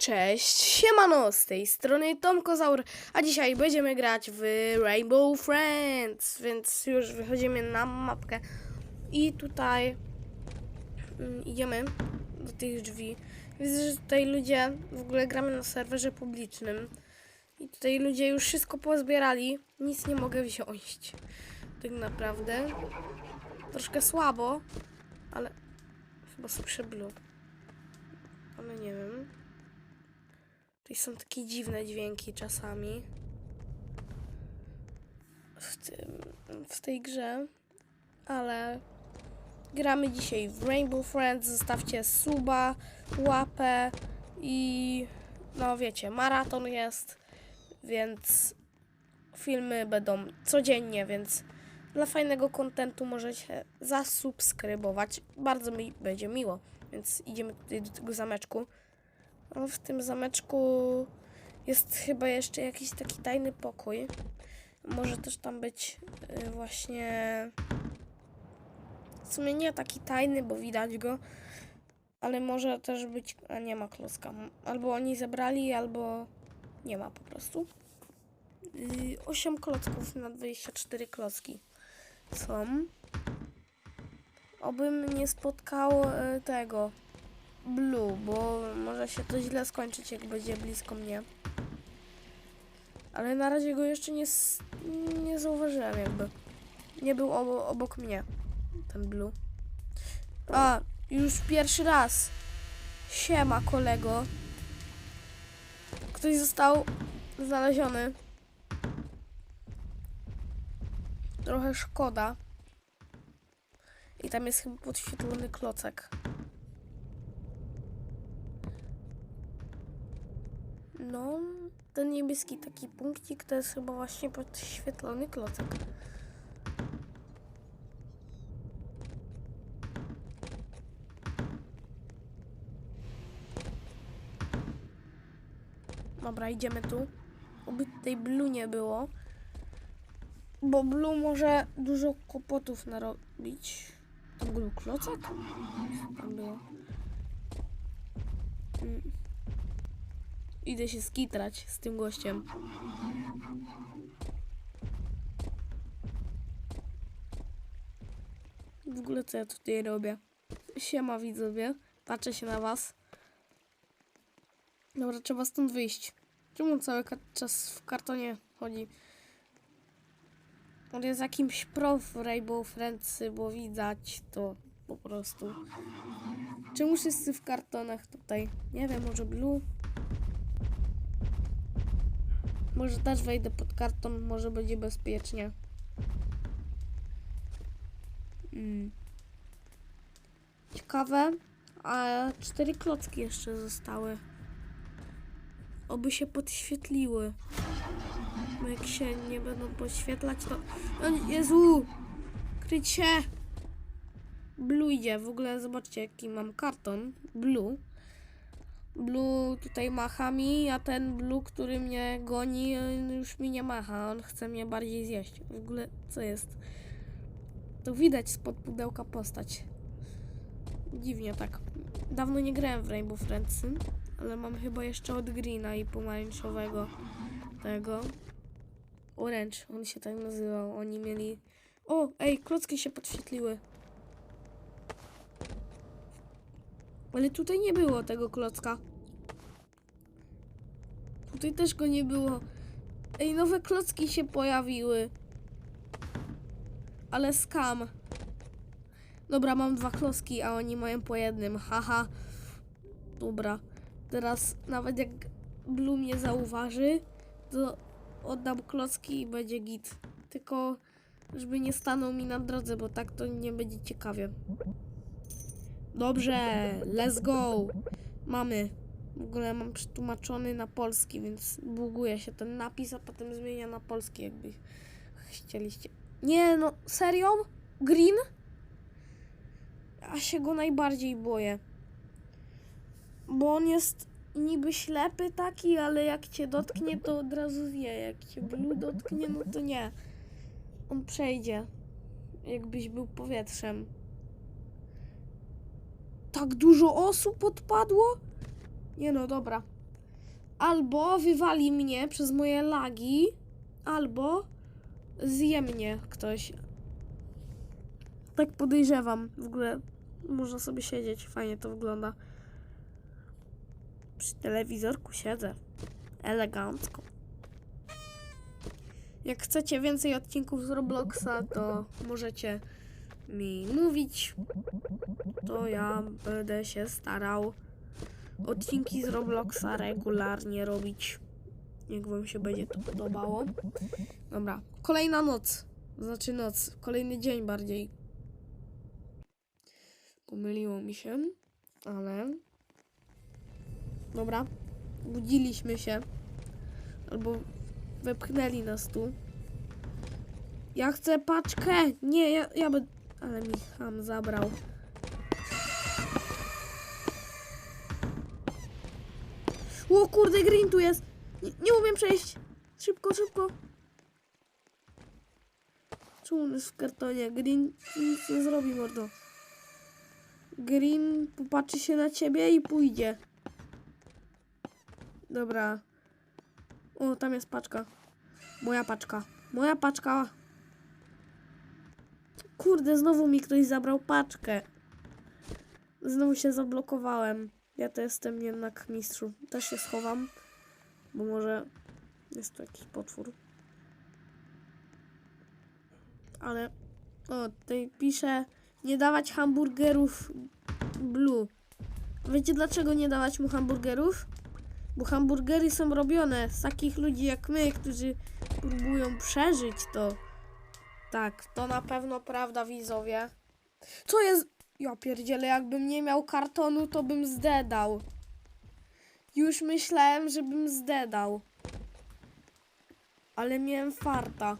Cześć, siemano, z tej strony Tom Kozaur, a dzisiaj będziemy grać w Rainbow Friends, więc już wychodzimy na mapkę i tutaj mm, idziemy do tych drzwi. Widzę, że tutaj ludzie, w ogóle gramy na serwerze publicznym i tutaj ludzie już wszystko pozbierali, nic nie mogę wziąć, tak naprawdę. Troszkę słabo, ale chyba słyszę blue, ale nie wiem. Tutaj są takie dziwne dźwięki czasami. W, tym, w tej grze. Ale gramy dzisiaj w Rainbow Friends. Zostawcie suba, łapę i no wiecie, maraton jest, więc filmy będą codziennie, więc dla fajnego kontentu możecie zasubskrybować. Bardzo mi będzie miło. Więc idziemy tutaj do tego zameczku. W tym zameczku jest chyba jeszcze jakiś taki tajny pokój. Może też tam być y, właśnie. W sumie nie taki tajny, bo widać go. Ale może też być. A nie ma klocka. Albo oni zebrali, albo nie ma po prostu. Yy, 8 klocków na 24 klocki są. Obym nie spotkał y, tego. Blue, bo może się to źle skończyć, jak będzie blisko mnie. Ale na razie go jeszcze nie, nie zauważyłem, jakby. Nie był obo obok mnie, ten Blue. A, już pierwszy raz. Siema, kolego. Ktoś został znaleziony. Trochę szkoda. I tam jest chyba podświetlony klocek. No, ten niebieski taki punkcik to jest chyba właśnie podświetlony klocek. Dobra, idziemy tu. Oby tutaj Blue nie było. Bo Blue może dużo kłopotów narobić. To był klocek? Tam było? Mm. Idę się skitrać z tym gościem. W ogóle co ja tutaj robię? Siema widzowie, patrzę się na was. Dobra, trzeba stąd wyjść. Czemu cały czas w kartonie chodzi? On jest jakimś pro Rainbow Friends, bo widać to po prostu. Czemu wszyscy w kartonach tutaj? Nie wiem, może blue? Może też wejdę pod karton, może będzie bezpiecznie. Mm. Ciekawe, a cztery klocki jeszcze zostały. Oby się podświetliły. Bo jak się nie będą podświetlać, to... O Jezu! Kryć się! Blue idzie. W ogóle zobaczcie, jaki mam karton. Blue. Blue tutaj macha mi, a ten Blue, który mnie goni, on już mi nie macha. On chce mnie bardziej zjeść. W ogóle, co jest? To widać spod pudełka postać. Dziwnie tak. Dawno nie grałem w Rainbow Friends, ale mam chyba jeszcze od Greena i pomarańczowego tego. Orange, on się tak nazywał. Oni mieli... O, ej, klocki się podświetliły. Ale tutaj nie było tego klocka. Tutaj też go nie było. Ej, nowe klocki się pojawiły. Ale skam. Dobra, mam dwa klocki, a oni mają po jednym. Haha. Dobra. Teraz nawet jak Blue mnie zauważy, to oddam klocki i będzie git. Tylko, żeby nie stanął mi na drodze, bo tak to nie będzie ciekawie. Dobrze, let's go. Mamy. W ogóle mam przetłumaczony na polski, więc buguje się ten napis, a potem zmienia na polski, jakby chcieliście. Nie, no, serio? Green? Ja się go najbardziej boję. Bo on jest niby ślepy taki, ale jak cię dotknie, to od razu wie. Jak cię blue dotknie, no to nie. On przejdzie. Jakbyś był powietrzem. Tak dużo osób odpadło? Nie no, dobra. albo wywali mnie przez moje lagi, albo zje mnie ktoś. Tak podejrzewam. W ogóle można sobie siedzieć, fajnie to wygląda. Przy telewizorku siedzę. Elegancko. Jak chcecie więcej odcinków z Robloxa, to możecie mi mówić. To ja będę się starał odcinki z Robloxa regularnie robić. Jak wam się będzie to podobało. Dobra, kolejna noc. Znaczy noc, kolejny dzień bardziej. Pomyliło mi się, ale. Dobra, budziliśmy się. Albo wepchnęli nas tu. Ja chcę paczkę! Nie, ja, ja będę. Ale mi ham zabrał. O kurde, green tu jest! Nie, nie umiem przejść! Szybko, szybko! Czemu on jest w kartonie? Green nic nie zrobi, mordo. Green popatrzy się na ciebie i pójdzie. Dobra. O, tam jest paczka. Moja paczka. Moja paczka. Kurde, znowu mi ktoś zabrał paczkę. Znowu się zablokowałem. Ja to jestem jednak mistrzu. Też się schowam, bo może jest tu jakiś potwór. Ale o, tutaj pisze nie dawać hamburgerów blue. Wiecie dlaczego nie dawać mu hamburgerów? Bo hamburgery są robione z takich ludzi jak my, którzy próbują przeżyć to. Tak, to na pewno prawda, widzowie. Co jest? Ja pierdzielę, jakbym nie miał kartonu, to bym zdedał. Już myślałem, żebym zdedał. Ale miałem farta.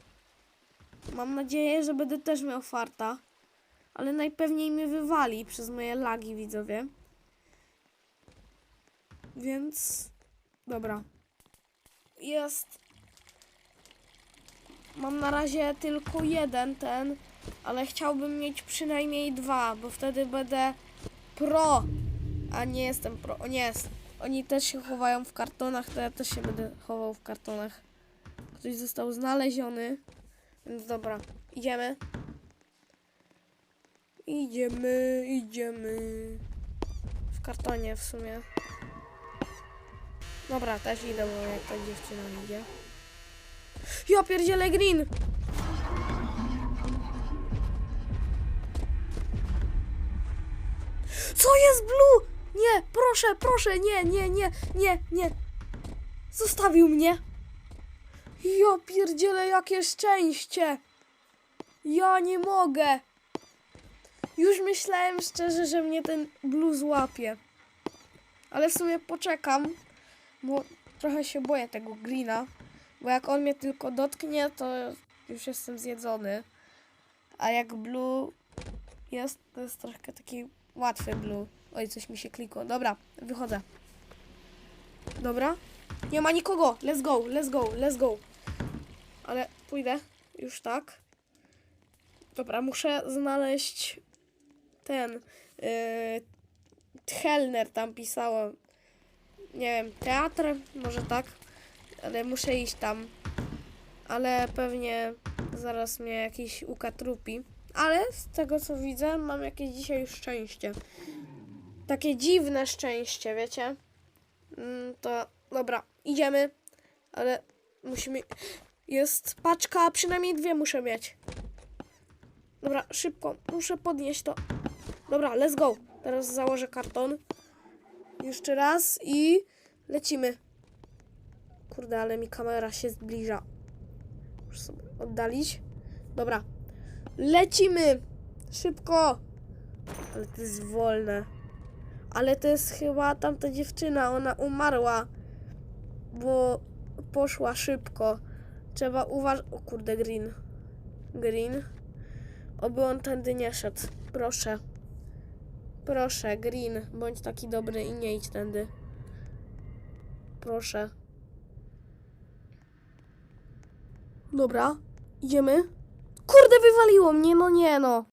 Mam nadzieję, że będę też miał farta. Ale najpewniej mnie wywali przez moje lagi, widzowie. Więc... Dobra. Jest... Mam na razie tylko jeden ten, ale chciałbym mieć przynajmniej dwa, bo wtedy będę pro, a nie jestem pro. O nie jest. Oni też się chowają w kartonach, to ja też się będę chował w kartonach. Ktoś został znaleziony. Więc dobra, idziemy. Idziemy, idziemy. W kartonie w sumie. Dobra, też idę, bo jak ta dziewczyna idzie. Ja pierdzielę green! Co jest blue? Nie, proszę, proszę, nie, nie, nie, nie, nie. Zostawił mnie. Ja pierdzielę, jakie szczęście. Ja nie mogę. Już myślałem szczerze, że mnie ten blue złapie. Ale w sumie poczekam, bo trochę się boję tego greena. Bo jak on mnie tylko dotknie, to już jestem zjedzony. A jak blue jest, to jest troszkę taki łatwy blue. Oj, coś mi się klikło. Dobra, wychodzę. Dobra. Nie ma nikogo. Let's go, let's go, let's go. Ale pójdę już tak. Dobra, muszę znaleźć ten yy, Thelner tam pisało. Nie wiem, teatr, może tak. Ale muszę iść tam. Ale pewnie zaraz mnie jakiś ukatrupi. Ale z tego co widzę, mam jakieś dzisiaj szczęście. Takie dziwne szczęście, wiecie? Mm, to dobra, idziemy. Ale musimy. Jest paczka, przynajmniej dwie muszę mieć. Dobra, szybko, muszę podnieść to. Dobra, let's go. Teraz założę karton. Jeszcze raz i lecimy. Kurde, ale mi kamera się zbliża. Muszę sobie oddalić. Dobra. Lecimy! Szybko! Ale to jest wolne. Ale to jest chyba tamta dziewczyna, ona umarła. Bo poszła szybko. Trzeba uważać. O kurde, green. Green. Oby on tędy nie szedł. Proszę. Proszę, green. Bądź taki dobry i nie idź tędy. Proszę. Dobra, idziemy. Kurde, wywaliło mnie, no nie no.